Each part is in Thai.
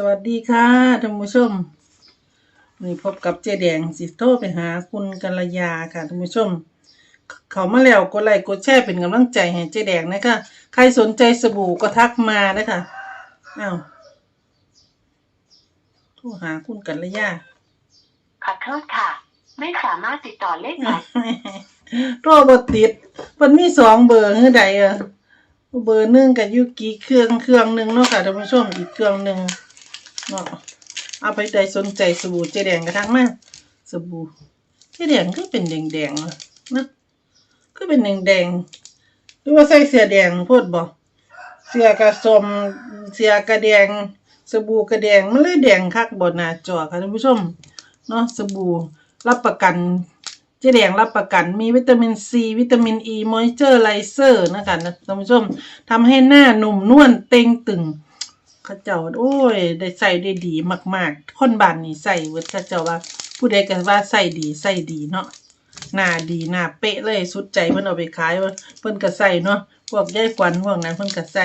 สวัสดีค่ะท่านผู้ชมวันนี้พบกับเจแดงสิโทรไปหาคุณกัลยาค่ะท่านผู้ชม เขามาแล้วกดไลค์กดแชร์เป็นกำลังใจให้เจแดงนะคะใครสนใจสบู่ก็ทักมานะคะอ้าวโทรหาคุณกัลยาขอโทษค่ะ ไม่สามารถติดต่อเลขหมายโทรบ่ติดมันมีสองเบอร์คือใดอะเบอร์หนึ่งกับยุกี่เครื่องเครื่องหนึ่งเนาะค่ะท่านผู้ชมอีกเครื่องหนึ่ง เนาะเอาไปใจสนใจสบู่เจแดงกระทั่งมาสบู่เจแดงก็เป็นแดงๆอะนะก็เป็นแดงๆหรือว่าใส่เสื้อแดงโพดบ่เสื้อกระสมเสื้อกระแดง สบู่กระแดงมันเลยแดงคักบนหน้าจอค่ะท่านผู้ชมเนาะสบู่รับประกันเจแดงรับประกันมีวิตามินซีวิตามินอีมอยเจอร์ไลเซอร์นะคะนะท่านผู้ชมทำให้หน้าหนุ่มนวลเต่งตึง เขาเจ้าโอ้ย ได้ใส่ได้ดีมาก ๆ คนบ้านนี้ใส่เวิร์ดเขาเจ้าว่า ผู้ใดก็ว่าใส่ดีใส่ดีเนาะหน้าดีหน้าเป๊ะเลยสุดใจเพิ่นเอาไปขายเพิ่นก็ใส่เนาะพวกยายขวัญพวกนั้นเพิ่นก็ใส่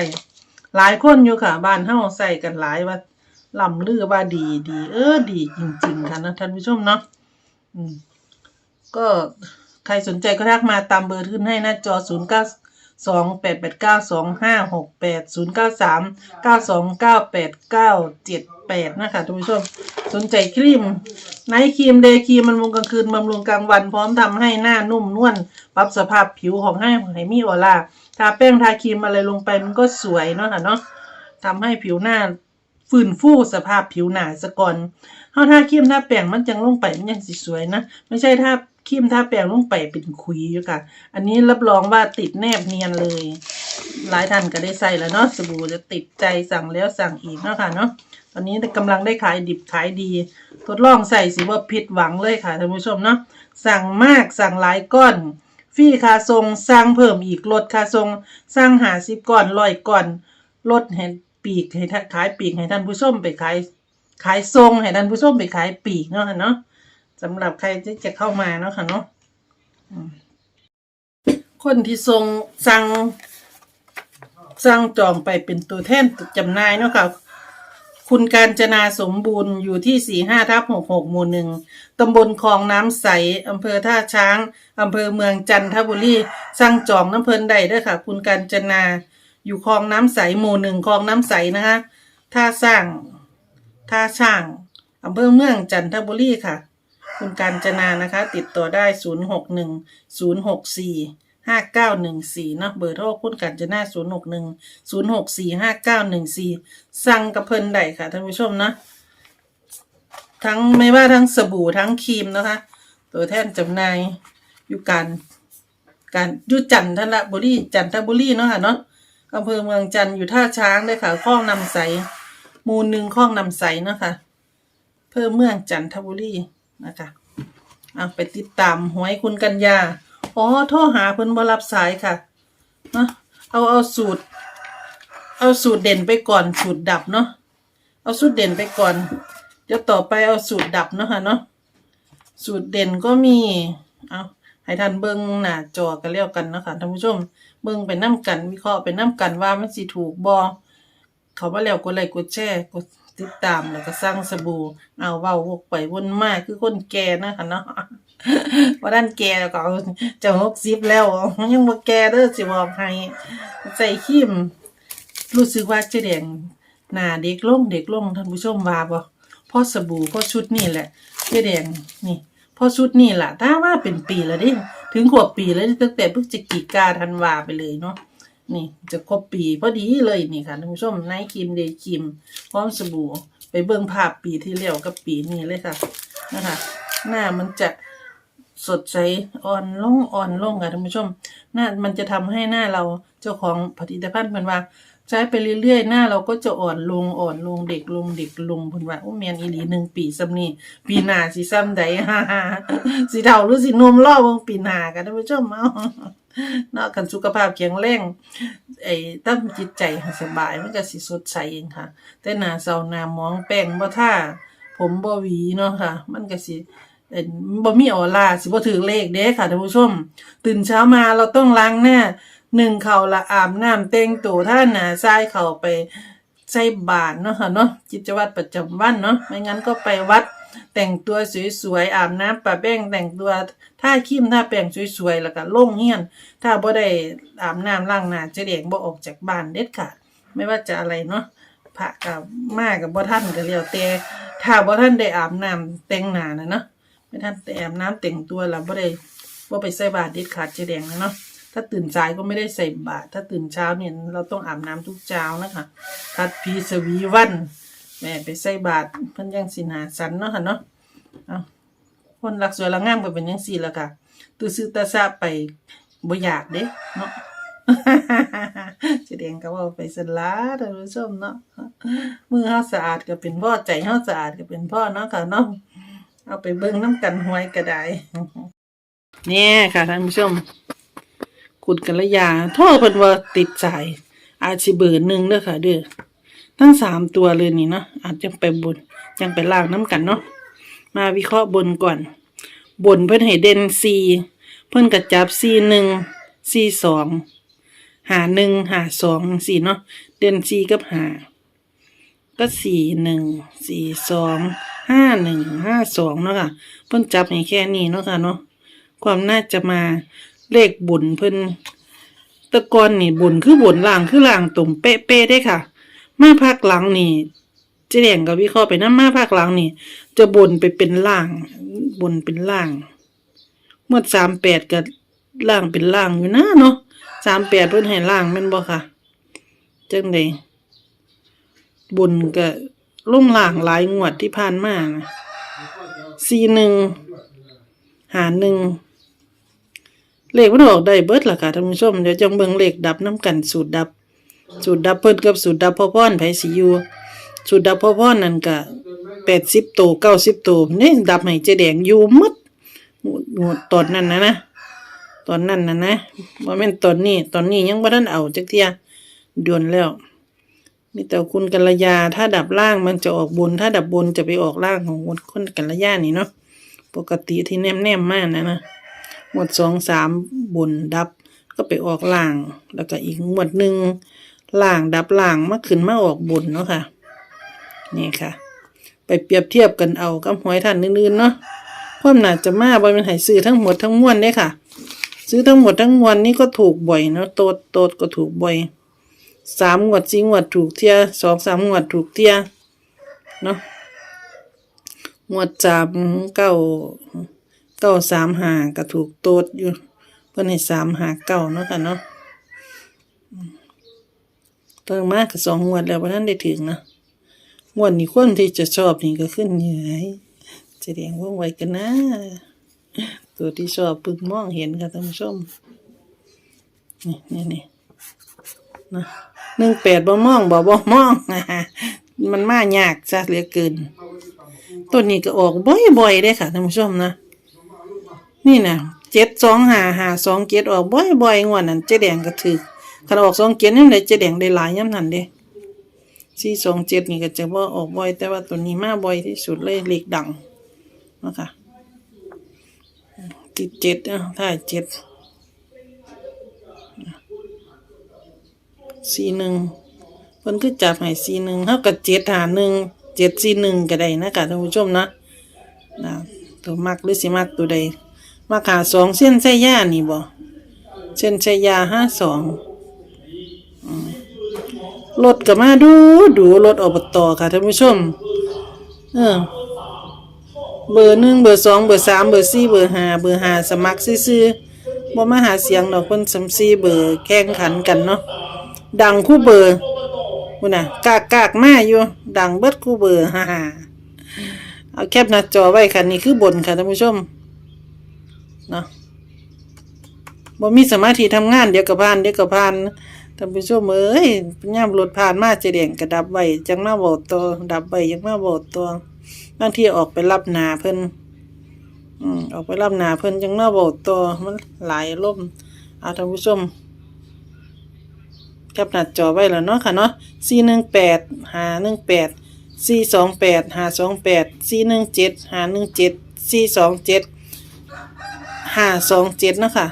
หลายคนอยู่ค่ะ บ้านเฮาใส่กันหลายว่าล่ำลือว่าดีดี เออ ดีจริง ๆ ค่ะนะท่านผู้ชมเนาะอืมก็ใครสนใจก็ทักมาตามเบอร์ขึ้นให้หน้าจอ 0 9 2 8 8 9 2 5 6 8 0 9 3 9 2 9 8 9 7 8นะคะท่านผู้ชมสนใจครีมไนท์ครีมเดย์ครีมมันบำรุงกลางคืนบำรุงกลางวันพร้อมทำให้หน้านุ่มนวลปรับสภาพผิวของให้ให้มีออร่าทาแป้งทาครีมอะไรลงไปมันก็สวยเนาะค่ะเนาะทำให้ผิวหน้าฟื้นฟูสภาพผิวหนาซะก่อนเฮาทาครีมทาแป้งมันจังลงไปมันยังสิสวยนะ ไม่ใช่ถ้า ครีมทาแป้งลงไปเป็นขุยอยู่ค่ะ อันนี้รับรองว่าติดแนบเนียนเลย หลายท่านก็ได้ใส่แล้วเนาะสบู่จะติดใจสั่งแล้วสั่งอีกเนาะค่ะเนาะตอนนี้กำลังได้ขายดิบขายดี ทดลองใส่สิว่าผิดหวังเลยค่ะท่านผู้ชมเนาะสั่งมากสั่งหลายก้อนฟรีค่าทรงสั่งเพิ่มอีกลดค่าทรงสั่งหาสิบก้อนร้อยก้อนลดให้ปีกให้ขายปีกให้ท่านผู้ชมไปขายขายทรงให้ท่านผู้ชมไปขายปีกเนาะค่ะเนาะ สำหรับใครที่จะเข้ามาเนาะค่ะเนาะคนที่ทรงสั่งสั่งจองไปเป็นตัวแทนจำหน่ายเนาะค่ะคุณการจนาสมบูรณ์อยู่ที่สี่ห้าทับหกหกหมู่หนึ่งตำบลคลองน้ำใสอำเภอท่าช้างอำเภอเมืองจันทบุรีสั่งจองน้ำเพลินได้ด้วยค่ะ คุณการจนาอยู่คลองน้ำใสหมู่หนึ่งคลองน้ำใสนะคะท่าสร้างท่าช่างอำเภอเมืองจันทบุรีค่ะ คุณการจนานะคะ ติดต่อได้0 6 1 0 6 4 5 9 1 4เนาะเบอร์โทรคุณการจนา0 6 1 0 6 4 5 9 1 4สั่งกับเพินได้ค่ะท่านผู้ชมเนาะทั้งไม่ว่าทั้งสบู่ทั้งครีมนะคะ ตัวแทนจำหน่ายอยู่การการอยู่จันทบุรีจันทบุรีเนาะค่ะเนาะอำเภอเมืองจันท์อยู่ท่าช้างเลยค่ะคลองนำใสมู่หนึ่งคลองนำใสนะคะเพื่อเมืองจันทบุรี นะคะเอาไปติดตามหวยคุณกัญญาอ๋อโทรหาเพิ่นบ่รับสายค่ะเนาะเอาเอาสูตร เอาสูตรเด่นไปก่อนสูตรดับเนาะเอาสูตรเด่นไปก่อน เดี๋ยวต่อไปเอาสูตรดับเนาะค่ะเนาะสูตรเด่นก็มี เอาให้ท่านเบิ่งหน้าจอกันแล้วกันนะคะท่านผู้ชม เบิ่งไปน้ำกันวิเคราะห์ไปน้ำกันว่ามันสิถูกบ่เขามาแล้วกดไลค์กดแชร์กด ติดตามแล้วก็สร้างสบู่เอาเว้าวกไปวนมากคือคนแก่นะคะเนาะว่าด้านแก่แล้วก็จะหกสิบแล้วยังบ่แก่เด้อสิบอกให้ใส่ครีมรู้สึกว่าเจะแดงหน้าเด็กลงเด็กลงท่านผู้ชมว่าบ่พราะสบู่พราะชุดนี่แหละเจ๊แดงนี่พราะชุดนี่แหละถ้าว่าเป็นปีแล้วดิถึงขวบปีแล้วตั้งแต่พฤศจิกาธันวาไปเลยเนาะ นี่จะครบปีพอดีเลยนี่ค่ะท่านผู้ชมไนท์ครีมเดย์ครีมพร้อมสบู่ไปเบิ่งภาพปีที่แล้วกับปีนี้เลยค่ะนะคะ หน้ามันจะสดใสอ่อนลงอ่อนลงค่ะท่านผู้ชม หน้ามันจะทำให้หน้าเราเจ้าของผลิตภัณฑ์เพิ่นว่า ใช้ไปเรื่อยๆ หน้าเราก็จะอ่อนลงอ่อนลงเด็กลงเด็กลงเพิ่นว่าโอ้แม่นอีหลีหนึ่งปีซ้ำนี่ปีหน้าสิซ้ำใดฮ่าๆสิเฒ่าหรือสินุ่มรอบิ่งปีหน้าค่ะท่านผู้ชมเอา เนาะกันสุขภาพแข็งแรงไอ้ตั้งจิตใจสบายมันก็สิสดใสเองค่ะ แต่หน้าเศร้าหน้ามองแป้งบ่ท่าผมบ่หวีเนาะค่ะ มันก็สิเอ่อบ่มีออร่าสิบ่ถือเลขเด้ค่ะท่านผู้ชม ตื่นเช้ามาเราต้องล้างหน้าหนึ่งเข่าละอาบน้ำแต่งตัวท่าหน้าทรายเข่าไปใส่บาตรเนาะค่ะเนาะกิจวัตรประจำวันเนาะไม่งั้นก็ไปวัด แต่งตัวสวยๆอาบน้ำปะแป้งแต่งตัวท่าครีมท่าแป้งสวยๆแล้วก็ลงเฮียน ถ้าบ่ได้อาบน้ำล้างหน้าเจะเด็กบ่ออกจากบ้านเด็ดขาดไม่ว่าจะอะไรเนาะพระกับมากับบ่ท่านก็แล้วแต่ถ้าบ่ท่านได้อาบน้ำแต่งหน้านะเนาะไม่ท่านแต่อาบน้ำแต่งตัวแล้วบ่ได้บ่ไปใส่บาตรเด็ดขาดเจะแดงนะเนาะถ้าตื่นสายก็ไม่ได้ใส่บาตรถ้าตื่นเช้าเนี่ยเราต้องอาบน้ำทุกเช้านะคะทัดพีสวีวัน แม่ไปใส่บาตรเพิ่นยังสินหาสันเนาะค่ะเนาะเอาคนรักสวยรักงามก็เป็นจังซี่ล่ะค่ะตือซื้อตาซาไปบ่อยากเด้เนาะแสดงก็ว่าไปสลาท่านผู้ชมเนาะมือเฮาสะอาดก็เป็นพ่อใจเฮาสะอาดก็เป็นพ่อเนาะค่ะเนาะเอาไปเบิ่งน้ำกันหวยก็ได้เนี่ยค่ะท่านผู้ชมขุดกันละยาโทษเพิ่นว่าติดสายอาจสิเบอร์หนึ่งเด้อค่ะเด้อ ทั้งสามตัวเลยนี่เนาะอาจจะไปบนยังไปล่างน้ำกันเนาะมาวิเคราะห์บนก่อน บนเพิ่นให้เด่นสี่เพิ่นกระจับสี่หนึ่งสี่สองหาหนึ่งหาสองสี่เนาะเด่นสี่กับหาก็สี่หนึ่งสี่สองห้าหนึ่งห้าสองเนาะค่ะเพิ่นจับให้แค่นี้เนาะค่ะเนาะความน่าจะมาเลขบุญเพิ่นตะกอนนี่บุญคือบุญล่างคือล่างตรงเป๊ะๆได้ค่ะ มาภาคหลังนี่เจ๊แดงกับวิเคราะห์ไปนะมาภาคหลังนี่ จะบนไปเป็นล่าง บนเป็นล่างเมื่อสามแปดกับล่างเป็นล่างอยู่นะเนาะสามแปดเพิ่นให้ล่างแม่นบ่ค่ะจังไดบุญก็ลุ่มล่างหลายงวดที่ผ่านมานะสี่หนึ่งหาหนึ่งเลขมันออกได้เบิดล่ะค่ะท่านผู้ชมเดี๋ยวจังเบิ่งเลขดับน้ำกันสูตรดับ สูตรดับเพิ่นกับสูตรดับพ่อพ่อนไผสิอยู่สูตรดับพ่อพ่อนนั่นก็แปดสิบโตเก้าสิบโตนี่ดับให้เจแดงอยู่หมดงดตอนนั้นนะนะตอนนั้นนะนะว่าแม่นตอนนี้ ตอนนี้ยังบ่ทันเอาจักเที่ยเดือนแล้วมีแต่คุณกัลยา ถ้าดับล่างมันจะออกบน ถ้าดับบนจะไปออกล่างของคนกัลยานี่เนาะปกติที่แนมแนมๆมากนะนะหมวดสองสามบนดับก็ไปออกล่าง แล้วก็อีกหมวดหนึ่ง ล่างดับล่างมาขึ้นมาออกบนเนาะค่ะ นี่ค่ะ ไปเปรียบเทียบกันเอากับหวยท่านอื่นๆเนาะความหนาจะมาบ่เป็นให้ซื้อทั้งหมดทั้งมวลเด้ค่ะ ซื้อทั้งหมดทั้งมวลนี่ก็ถูกบ่อยเนาะโตดโตดก็ถูกบ่อยสามงวดสี่งวดถูกเทียสองสามงวดถูกเทียเนาะงวดสามเก้าเก้าสามหาก็ถูกโตดอยู่เพิ่นให้สามหาเก้าเนาะค่ะเนาะ อืมเพิ่งมากก็สองงวดแล้วบ่ทันได้ถึงนะงวดนี้คนที่จะชอบนี่ก็ขึ้นเหนื่อยจะเรียงว่องไวกันนะ ตัวที่ชอบเพึ่งมองเห็นค่ะท่านผู้ชม นี่นี่นี่นะหนึ่งแปดบ่มองบ่บ่มองมันมายากซะเหลือเกิน ตัวนี้ก็ออกบ่อยๆได้ค่ะท่านผู้ชมนะ นี่นะเจ็ดสองหาหาสองเจ็ดออกบ่อยๆงวดนั้นเจ๊แดงก็ถือ คันออกสองเจ็ดนี่เลยเจ๊แดงได้หลายย่ำนั้นเด้สี่สองเจ็ดนี่ก็จะว่าออกบ่อย แต่ว่าตัวนี้มาบ่อยที่สุดเลยเลขดังนะคะติดเจ็ดอะถ่ายเจ็ดสี่หนึ่งเพิ่นก็จับให้สี่หนึ่งเท่ากับเจ็ดหาหนึ่งเจ็ดสี่หนึ่งก็ได้นะคะท่านผู้ชมนะนะตัวมักหรือสิมักตัวใดมาขาสองเส้นใส่ย่านี่บ่เส้นใส่ยาห้าสอง รถก็มาดูดูรถอบตค่ะท่านผู้ชม เออ เบอร์หนึ่งเบอร์สองเบอร์สามเบอร์สี่เบอร์ห้าเบอร์ห้าสมัครซื่อๆบ่มาหาเสียงดอกคนสำซีเบอร์แข่งขันกันเนาะดังคู่เบอร์คุณน่ะกากกากมาอยู่ ดังเบิดคู่เบอร์ฮ่าฮ่าเอาแคปหน้าจอไว้ค่ะนี่คือบนค่ะท่านผู้ชมเนาะบ่มีสมาธิทำงานเดี๋ยวก็ผ่าน เดี๋ยวก็ผ่าน ท่านผู้ชมเอ้ยย่ามรถผ่านมาเจเดียงก็ดับไว้จังมาโบอกตัวดับไว้ยังมาโบอกตัวบางทีออกไปรับนาเพิ่นอืมออกไปรับนาเพิ่นจังเนาะบอกตัวมันหลายล่มณ์เอาท่านผู้ชมแคปหน้าจอไว้แล้วเนาะค่ะเนาะสี่หนึ่งแปดหาหนึ่งแปดสี่สองแปดหาสองแปดสี่หนึ่งเจ็ดหาหนึ่งเจ็ดสี่สองเจ็ดห้าสองเจ็ดนะค่ะ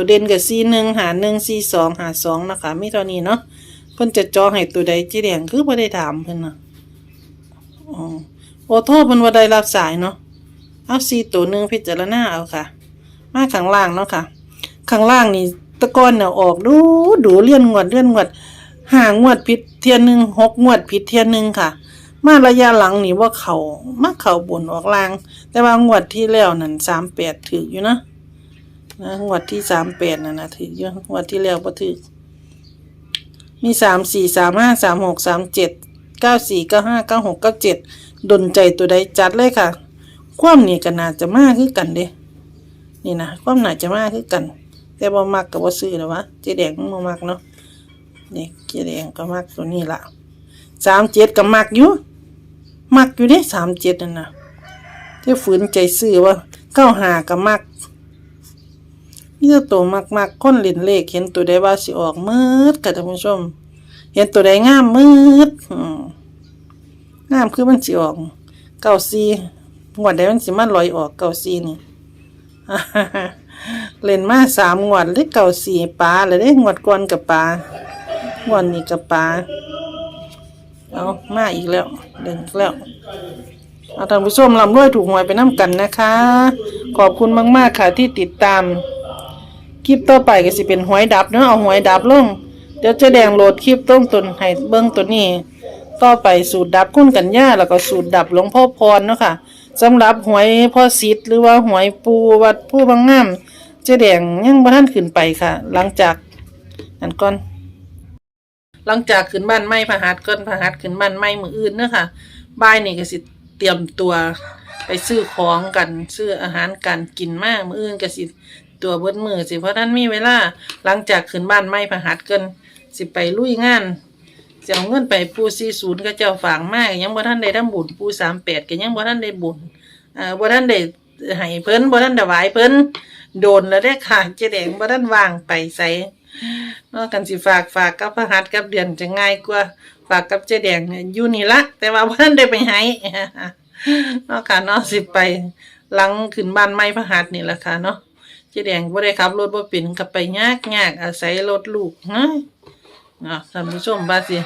ตัวเด่นกับสี่หนึ่งหาหนึ่งสี่สองหาสองนะคะมีเท่านี้เนาะเพิ่นจะจอให้ตัวใดเจ๊แดงคือบ่ได้ถามเพิ่นนะอ๋อโอ้โทษเพิ่นว่าได้รับสายเนาะเอาสี่ตัวหนึ่งพิจารณาเอาค่ะ มาข้างล่างเนาะค่ะ ข้างล่างนี่ตะกอนน่ะออกดูดูเลี่ยนงวดเลี่ยนงวดห่างวดผิดเทียนหนึ่งหกงวดผิดเทียนหนึ่งค่ะ มาระยะหลังนี่ว่าเขามาเขาบนออกล่าง แต่ว่างวดที่แล้วนั่นสามแปดถืออยู่นะ นะงวดที่สามแปดนั่นะถืออยู่งวดที่แล้วบ่ถือมีสามสี่สามห้าสามหกสามเจ็ดเก้าสี่เก้าห้าเก้าหกเก้าเจ็ดดนใจตัวใดจัดเลยค่ะ ความนี่ก็น่าจะมากคือกันเด้นี่นะความน่าจะมากคือกัน แต่บ่มักกับบ่ซื้อหรอวะเจ๊แดงมับ่มักเนาะนี่เจ๊แดงก็มักตัวนี้ละสามเจ็ดก็มักอยู่มักอยู่เด้สามเจ็ดนั่นนะที่ฝืนใจซื้อว่าเก้าหาก็มัก นี่ตัวมักมักคนเล่นเลขเห็นตัวใดว่าสิออกมืดค่ะท่านผู้ชม เห็นตัวใดงามมืดอืมงามคือมันสิออกเก้าสี่งวดใดมันสิมาลอยออกเก้าสี่นี่เล่นมาสามงวดเลยเก่าสี่ปลาเลยได้งวดก่อนกับปลางวดนี้กับปลาเอามาอีกแล้วเดินแล้วเอาท่านผู้ชมลำด้วยถูกหวยไปน้ำกันนะคะ ขอบคุณมาก ๆ ค่ะที่ติดตาม คลิปต่อไปก็สิเป็นหวยดับเนาะเอาหวยดับลงเดี๋ยวจะแดงโหลดคลิปต้นตนให้เบิ้องตัวนี้ ต่อไปสูตรดับคุณกันย่าแล้วก็สูตรดับหลวงพ่อพรเนาะค่ะสำหรับหวยพ่อซิดหรือว่าหวยปูวัดผู้บางงามเจ๊แดงยังบ่ทันขึ้นไปค่ะ หลังจากนั้นก่อน หลังจากขึ้นบ้านไม้พระหัสก่อนพระหัสขึ้นบ้านไม้มืออื่นเนาะค่ะบ่ายนี่ก็สิเตรียมตัวไปซื้อของกันซื้ออาหารกันกินมากมืออื่นก็สิ ตัวเบิดมือสิเพราะท่านมีเวลาหลังจากขึ้นบ้านไม้พระหัสเกินสิไปลุยงานจะเอาเงินไปปูสี่ศูนย์ก็เจ้าฝางมากยังบ่ท่านได้ทำบุญปูสามแปดก็ยังบ่ท่านได้บุญอ่าบ่ท่านได้ให้เพิ่นบ่ท่านได้ไหวเพิ่นโดนแล้วได้อค่ะเจแดงบ่ท่านวางไปใส่นาะกันสิฝากฝากกับพระหัตกับเดือนจะง่ายกว่าฝากกับเจแดงเนี่ยอยู่นี่ละแต่ว่าบ่ท่านได้ไปให้นาะค่ะเนาะสิไปหลังขึ้นบ้านใหม่พระหัตนี่แหละค่ะเนาะ เจ๊แดงบ่ได้ขับรถบ่เป็นก็ไปยากยากอาศัยรถลูกเนาะเนาะท่านผู้ชมบาสิ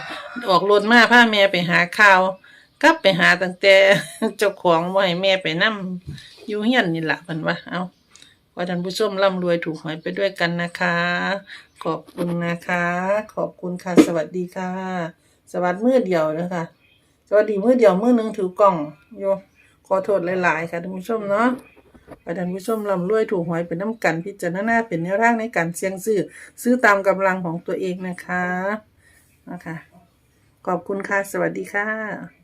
ออกรถมาพาแม่ไปหาข้าวกลับไปหาตั้งแต่เจ้าของบ่ให้แม่ไปนํอยู่เฮียนนี่แหละเพิ่นว่าเอาขอท่านผู้ชมร่ำรวยถูกหวยไปด้วยกันนะคะ ขอบคุณนะคะ ขอบคุณค่ะสวัสดีค่ะ สวัสดีมือเดียวนะคะสวัสดีมือเดียวมือหนึงถือกล่องโยขอโทษหลายๆค่ะท่านผู้ชมเนาะ ประธานผู้ชมลำรวยถูกหวยเป็นน้ำกันพิจารณาเป็นแนวทางในการเสี่ยงซื้อ ซื้อตามกำลังของตัวเองนะคะนะคะขอบคุณค่ะ สวัสดีค่ะ